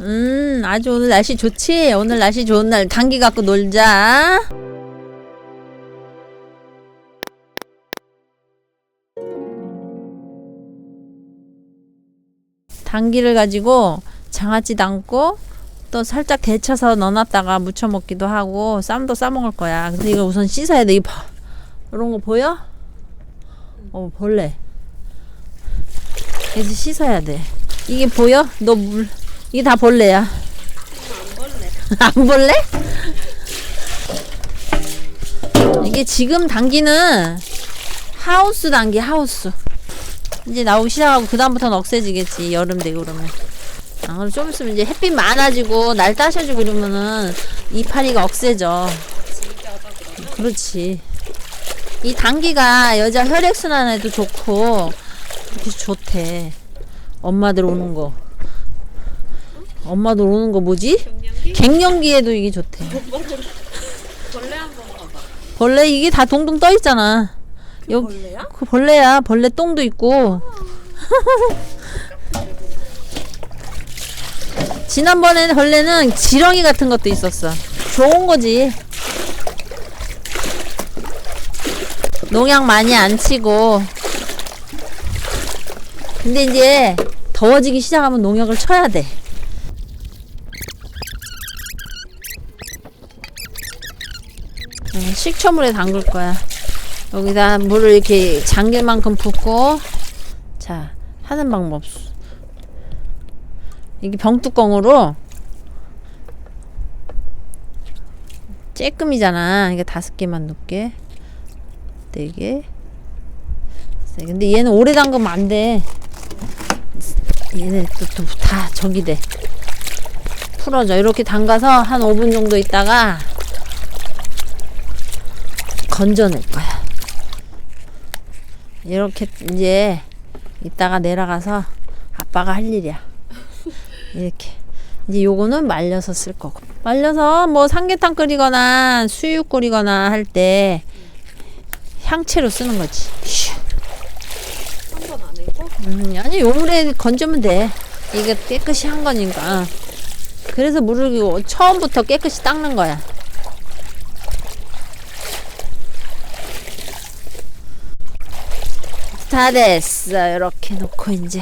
음, 아주 오늘 날씨 좋지? 오늘 날씨 좋은 날 감기 갖고 놀자. 당기를 가지고 장아찌 담고 또 살짝 데쳐서 넣어놨다가 무쳐 먹기도 하고 쌈도 싸 먹을 거야. 근데 이거 우선 씻어야 돼. 이거 봐. 이런 거 보여? 어 벌레. 그래서 씻어야 돼. 이게 보여? 너 물. 이게 다 벌레야. 안 벌레? 이게 지금 당기는 하우스 당기 하우스. 이제 나오기 시작하고 그 다음부터는 억세지겠지 여름 되고 그러면. 아, 그럼 좀 있으면 이제 햇빛 많아지고 날 따셔지고 이러면은 이파리가 억세져. 그렇지. 이 당기가 여자 혈액순환에도 좋고 좋대. 엄마들 오는 거. 엄마들 오는 거 뭐지? 갱년기에도 이게 좋대. 벌레 한번 봐봐. 벌레 이게 다 동동 떠 있잖아. 여기 벌레야? 그 벌레야. 벌레 똥도 있고. 지난번에는 벌레는 지렁이 같은 것도 있었어. 좋은 거지. 농약 많이 안 치고. 근데 이제 더워지기 시작하면 농약을 쳐야 돼. 음, 식초물에 담글 거야. 여기다 물을 이렇게 잠길 만큼 붓고 자 하는 방법. 이게 병뚜껑으로 쬐끔이잖아. 이게 다섯 개만 넣게. 네 개. 근데 얘는 오래 담그면 안 돼. 얘네 또 다 저기 돼. 풀어져. 이렇게 담가서 한 5분 정도 있다가 건져낼 거야 이렇게 이제 이따가 내려가서 아빠가 할 일이야. 이렇게. 이제 요거는 말려서 쓸 거고. 말려서 뭐 삼계탕 끓이거나 수육 끓이거나 할 때 향채로 쓰는 거지. 슈. 한번안 해고? 음, 아니 요 물에 건지면 돼. 이게 깨끗이 한 거니까. 그래서 물을 처음부터 깨끗이 닦는 거야. 다 됐어. 이렇게 놓고 이제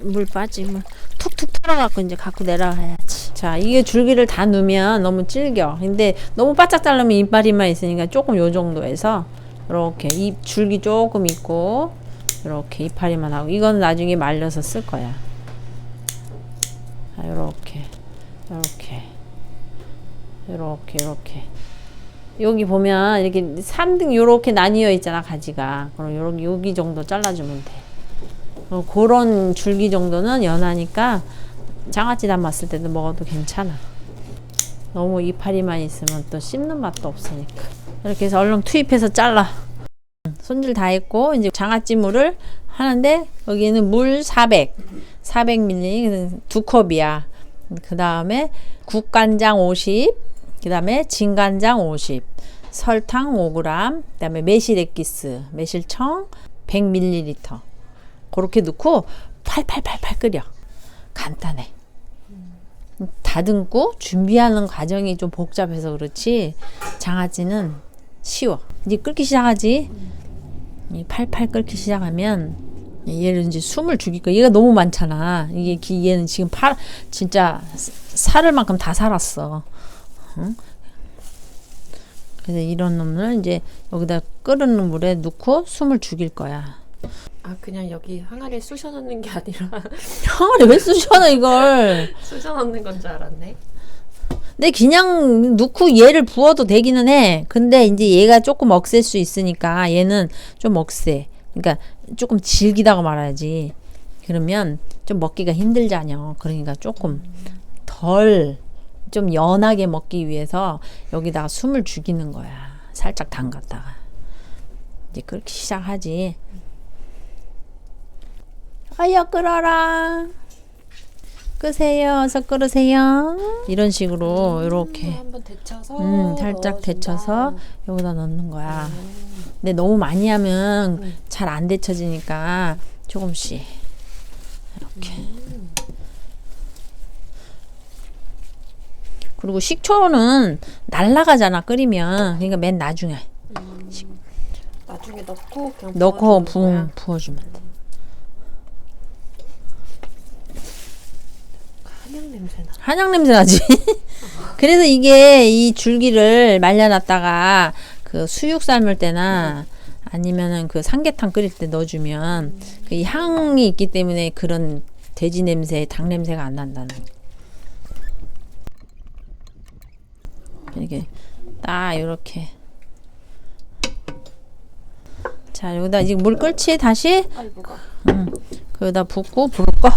물 빠지면 툭툭 털어갖고 이제 갖고 내려가야지. 자, 이게 줄기를 다 넣으면 너무 질겨. 근데 너무 바짝 자르면 이파리만 있으니까 조금 요 정도에서 이렇게 잎 줄기 조금 있고 이렇게 이파리만 하고 이건 나중에 말려서 쓸 거야. 자, 요렇게 요렇게 요렇게 요렇게 여기 보면 이렇게 3등 요렇게 나뉘어 있잖아 가지가. 그럼 요렇게 여기 정도 잘라주면 돼. 어, 그런 줄기 정도는 연하니까 장아찌 담았을 때도 먹어도 괜찮아. 너무 이파리만 있으면 또 씹는 맛도 없으니까. 이렇게 해서 얼른 투입해서 잘라. 손질 다 했고 이제 장아찌물을 하는데 여기는 물 400, 400ml 두 컵이야. 그 다음에 국간장 50, 그 다음에 진간장 50, 설탕 5g, 그 다음에 매실 액기스, 매실청 100ml. 그렇게 넣고 팔팔팔팔 끓여. 간단해. 다듬고 준비하는 과정이 좀 복잡해서 그렇지 장아찌는 쉬워. 이제 끓기 시작하지. 이 팔팔 끓기 시작하면 얘를 이제 숨을 죽일 거야. 얘가 너무 많잖아. 이게 기- 얘는 지금 팔 진짜 살을 만큼 다 살았어. 응? 그래서 이런 놈을 이제 여기다 끓는 물에 넣고 숨을 죽일 거야. 아 그냥 여기 항아리에 쑤셔 넣는 게 아니라 항아리 왜 쑤셔 이걸? 쑤셔 넣는 건 줄 알았네. 근데 그냥 넣고 얘를 부어도 되기는 해. 근데 이제 얘가 조금 억셀 수 있으니까 얘는 좀 억세. 그러니까 조금 질기다고 말하지. 그러면 좀 먹기가 힘들잖여. 그러니까 조금 덜 좀 연하게 먹기 위해서 여기다가 숨을 죽이는 거야. 살짝 담갔다가. 이제 그렇게 시작하지. 아야 끓어라. 끄세요. 어서 끓으세요. 이런 식으로 이렇게 한번 데쳐서 음, 살짝 넣어준다. 데쳐서 여기다 넣는 거야. 근데 너무 많이 하면 잘안 데쳐지니까 조금씩 이렇게. 그리고 식초는 날라가잖아 끓이면 그러니까 맨 나중에 나중에 넣고 그냥 넣고 부어주는 부, 거야? 부어주면 돼. 한약 냄새 나. 한약 냄새 나지. 그래서 이게 이 줄기를 말려놨다가 그 수육 삶을 때나 아니면은 그 삼계탕 끓일 때 넣어주면 그 이 향이 있기 때문에 그런 돼지 냄새, 닭 냄새가 안 난다는. 거. 이게 딱 이렇게. 자 여기다 이제 물 끓지? 다시? 아이고가. 거기다 붓고 불을 꺼.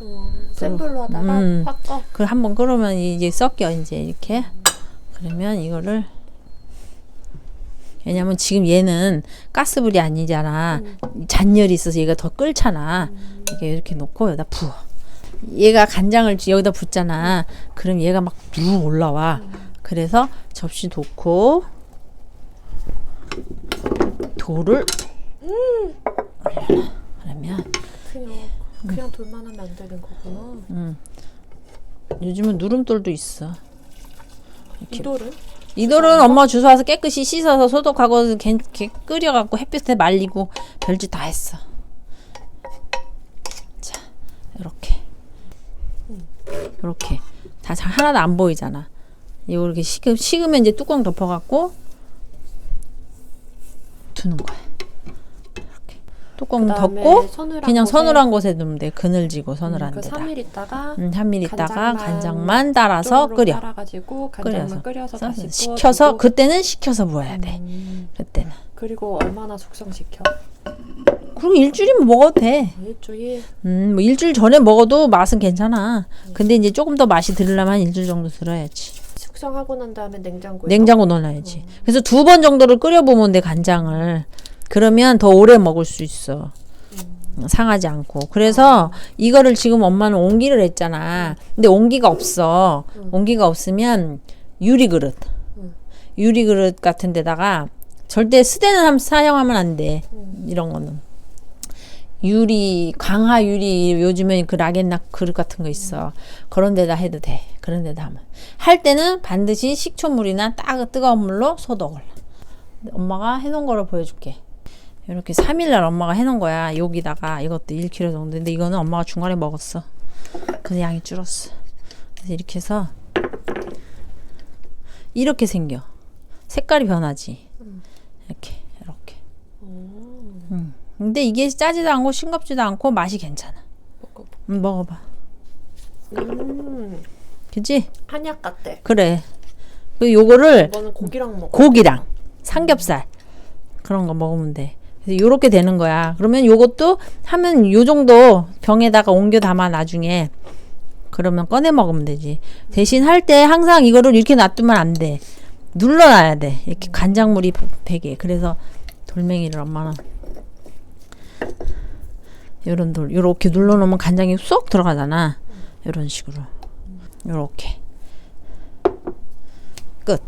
어, 센 불로 하다가 음. 확 꺼. 그 한번 끓으면 이제 섞여 이제 이렇게. 그러면 이거를. 왜냐면 지금 얘는 가스불이 아니잖아. 잔열이 있어서 얘가 더 끓잖아. 이게 이렇게 놓고 여기다 부어. 얘가 간장을 여기다 붓잖아. 그럼 얘가 막 누 올라와 그래서 접시 놓고 돌을 올려라 그러면 그냥 그냥 돌만 하면 안 되는 거구나. 요즘은 누름돌도 있어 이 돌은? 이 돌은 엄마 주워 와서 깨끗이 씻어서 소독하고 개, 개 끓여갖고 햇빛에 말리고 별짓 다 했어. 자, 이렇게, 이렇게 다 잘 하나도 안 보이잖아. 이렇게 식으, 식으면 이제 뚜껑 덮어갖고 두는 거야. 이렇게 뚜껑 덮고 그냥 서늘한 곳에 두면 돼. 그늘지고 서늘한 그 데다. 3일 있다가 음, 한밀 있다가 간장만 간장만 따라서 끓여. 따라가지고 간장만 끓여서 써- 다시 식혀서 부어주고. 그때는 식혀서 부어야 돼. 음, 그때는. 그리고 얼마나 숙성시켜? 그리고 일주일이면 먹어도 돼. 일주일. 음, 뭐 일주일 전에 먹어도 맛은 괜찮아. 근데 이제 조금 더 맛이 들려면 한 일주일 정도 들어야지. 숙성하고 난 다음에 냉장고에 냉장고 넣어놔야지. 그래서 두 번 정도를 끓여보면 돼 간장을. 그러면 더 오래 먹을 수 있어. 상하지 않고. 그래서 이거를 지금 엄마는 옹기를 했잖아. 근데 옹기가 없어. 옹기가 없으면 유리 그릇. 유리 그릇 같은 데다가 절대 함- 사용하면 안 돼. 이런 거는. 유리 강화 유리 요즘에 그 라겐나 그릇 같은 거 있어. 그런 데다 해도 돼. 그런 데다 하면. 할 때는 반드시 식초물이나 딱 뜨거운 물로 소독을. 엄마가 해놓은 거를 보여줄게. 이렇게 3일날 엄마가 해놓은 거야. 여기다가 이것도 1kg 정도인데 이거는 엄마가 중간에 먹었어. 그래서 양이 줄었어. 그래서 이렇게 해서 이렇게 생겨. 색깔이 변하지. 이렇게 이렇게. 음. 근데 이게 짜지도 않고 싱겁지도 않고 맛이 괜찮아. 먹어봐. 음, 먹어봐. 음, 그지? 한약 같대. 그래. 그 요거를 이거는 고기랑 먹어. 고기랑 삼겹살 그런 거 먹으면 돼. 그래서 요렇게 되는 거야. 그러면 요것도 하면 요 정도 병에다가 옮겨 담아 나중에 그러면 꺼내 먹으면 되지. 대신 할 때 항상 이거를 이렇게 놔두면 안 돼. 눌러놔야 돼. 이렇게 간장물이 배게. 그래서 돌멩이를 엄마는 요런 돌 요렇게 눌러놓으면 간장이 쏙 들어가잖아. 요런 식으로 요렇게 끝.